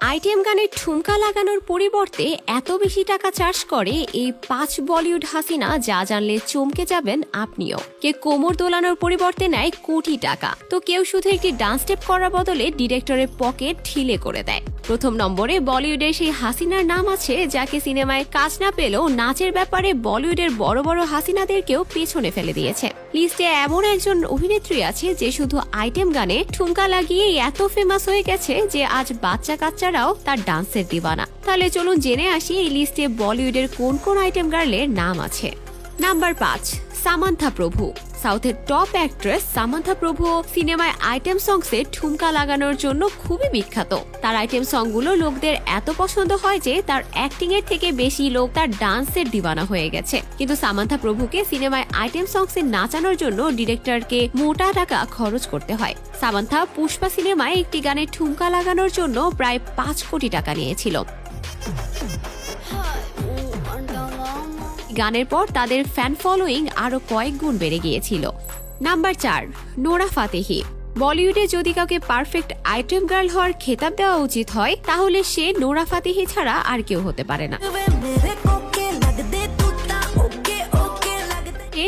Item গানের ঠুমকা লাগানোর পরিবর্তে এত বেশি টাকা চার্জ করে এই পাঁচ বলিউড হাসিনা যা জানলে চমকে যাবেন আপনিও। কে কোমর দোলানোর পরিবর্তে নেয় কোটি টাকা। তো কেউ শুধু একটি ডান্স স্টেপ করার বদলে ডিরেক্টরের পকেট ঢিলে করে দেয়। প্রথম নম্বরে বলিউডের সেই হাসিনার নাম আছে, যাকে সিনেমায় কাজ না পেলেও নাচের ব্যাপারে বলিউডের বড় বড় হাসিনাদেরকেও পেছনে ফেলে দিয়েছে। লিস্টে এমন একজন অভিনেত্রী আছে যে শুধু আইটেম গানে ঠুমকা লাগিয়ে এত ফেমাস হয়ে গেছে যে আজ বাচ্চা কাচ্চারাও তার ডান্সের দিবানা। তাহলে চলুন জেনে আসি এই লিস্টে বলিউডের কোন কোন আইটেম গার্লের নাম আছে। নাম্বার পাঁচ, সামান্থা প্রভু। সাউথের টপ অ্যাক্ট্রেস সামান্থা প্রভু সিনেমায় আইটেম সংসে ঠুমকা লাগানোর জন্য খুবই বিখ্যাত। তার আইটেম সংগুলো লোকদের এত পছন্দ হয় যে তার অ্যাক্টিং এর থেকে বেশি লোক তার ডান্সের দিবানা হয়ে গেছে। কিন্তু সামান্থা প্রভুকে সিনেমায় আইটেম সংসে নাচানোর জন্য ডিরেক্টরকে মোটা টাকা খরচ করতে হয়। সামান্থা পুষ্পা সিনেমায় একটি গানে ঠুমকা লাগানোর জন্য প্রায় পাঁচ কোটি টাকা নিয়েছিল। গানের পর তাদের ফ্যান ফলোয়িং আরও কয়েক গুণ বেড়ে গিয়েছিল। নাম্বার চার, নোরা ফাতেহি। বলিউডে যদি কাউকে পারফেক্ট আইটেম গার্ল হওয়ার খেতাব দেওয়া উচিত হয়, তাহলে সে নোরা ফাতেহি ছাড়া আর কেউ হতে পারে না।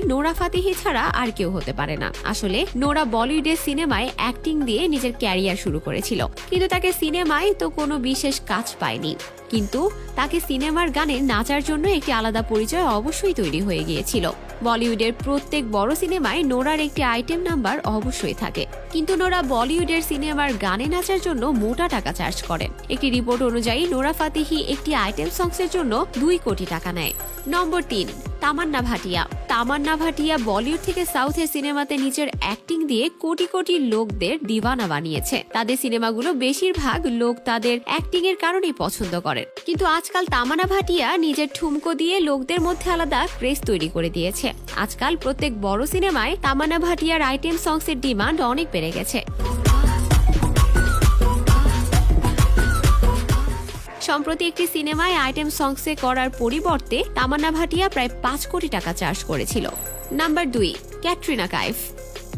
নোরা ফাতিহি ছাড়া আর কেউ হতে পারে না। আসলে, নোরা বলিউডের সিনেমায় অ্যাক্টিং দিয়ে নিজের ক্যারিয়ার শুরু করেছিল। কিন্তু তাকে সিনেমায় তো কোনো বিশেষ কাজ পায়নি। কিন্তু তাকে সিনেমার গানে নাচার জন্য একটি আলাদা পরিচয় অবশ্যই তৈরি হয়ে গিয়েছিল। বলিউডের প্রত্যেক বড় সিনেমায় নোরার একটি আইটেম নাম্বার অবশ্যই থাকে। কিন্তু নোরা বলিউডের সিনেমার গানে নাচার জন্য মোটা টাকা চার্জ করেন একটি রিপোর্ট অনুযায়ী, নোরা ফাতিহি একটি আইটেম সংসের জন্য দুই কোটি টাকা নেয়। নম্বর তিন, তামান্না ভাটিয়া। তামান্না ভাটিয়া বলিউড থেকে সাউথের সিনেমাতে নিজের অ্যাক্টিং দিয়ে কোটি কোটি লোকদের দিওয়ানা বানিয়েছে। তাদের সিনেমাগুলো বেশিরভাগ লোক তাদের অ্যাক্টিং এর কারণেই পছন্দ করে কিন্তু আজকাল তামান্না ভাটিয়া নিজের ঠুমকো দিয়ে লোকদের মধ্যে আলাদা ক্রেজ তৈরি করে দিয়েছে। আজকাল প্রত্যেক বড় সিনেমায় তামান্না ভাটিয়ার আইটেম সংসের ডিমান্ড অনেক বেড়ে গেছে। সম্প্রতি একটি সিনেমায় আইটেম সংসে করার পরিবর্তে তামান্না ভাটিয়া প্রায় পাঁচ কোটি টাকা চার্জ করেছিল। নাম্বার দুই, ক্যাটরিনা কাইফ।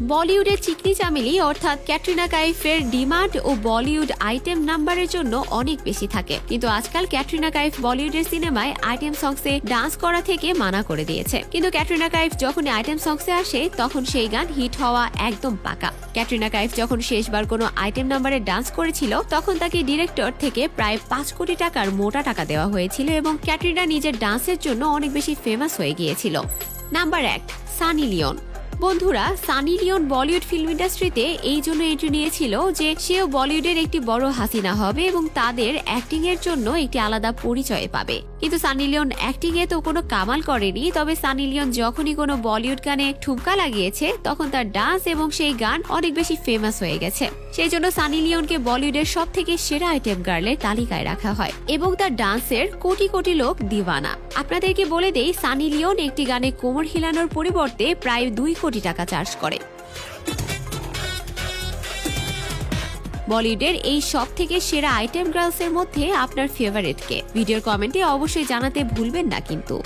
বলিউডের চিকনি চামেলি, অর্থাৎ ক্যাটরিনা কাইফের ডিমান্ড ও বলিউড আইটেম নাম্বারের জন্য অনেক বেশি থাকে। কিন্তু আজকাল ক্যাটরিনা কাইফ বলিউডের সিনেমায় আইটেম সংসে ডান্স করা থেকে মানা করে দিয়েছে। কিন্তু ক্যাটরিনা কাইফ যখন আইটেম সংসে আসে, তখন সেই গান হিট হওয়া একদম পাকা। ক্যাটরিনা কাইফ যখন শেষবার কোনো আইটেম নাম্বারে ডান্স করেছিল, তখন তাকে ডিরেক্টর থেকে প্রায় পাঁচ কোটি টাকার মোটা টাকা দেওয়া হয়েছিল এবং ক্যাটরিনা নিজের ডান্সের জন্য অনেক বেশি ফেমাস হয়ে গিয়েছিল। নাম্বার এক, সানি লিওন। বন্ধুরা, সানি লিওন বলিউড ফিল্ম ইন্ডাস্ট্রিতে এই জন্য এন্ট্রি নিয়েছিল যে সেও বলিউডের একটি বড় হাসিনা হবে এবং তাদের অ্যাক্টিং এর জন্য একটি আলাদা পরিচয় পাবে। কিন্তু সানি লিওন অ্যাক্টিং এ তো কোনো কামাল করেনি, তবে সানি লিওন যখনই কোনো বলিউড গানে ঠুমকা লাগিয়েছে, তখন তার ডান্স এবং সেই গান অনেক বেশি ফেমাস হয়ে গেছে। সেই জন্য সানি লিওনকে বলিউডের সব থেকে সেরা আইটেম গার্লের তালিকায় রাখা হয় এবং তার ডান্সের কোটি কোটি লোক দিওয়ানা আপনাদেরকে বলে দেই, সানি লিওন একটি গানে কোমর হিলানোর পরিবর্তে প্রায় দুই কোটি টাকা চার্জ করে। বলিউডের এই সব থেকে সেরা আইটেম গার্লস এর মধ্যে আপনার ফেভারিট কে? ভিডিওর কমেন্টে অবশ্যই জানাতে ভুলবেন না কিন্তু।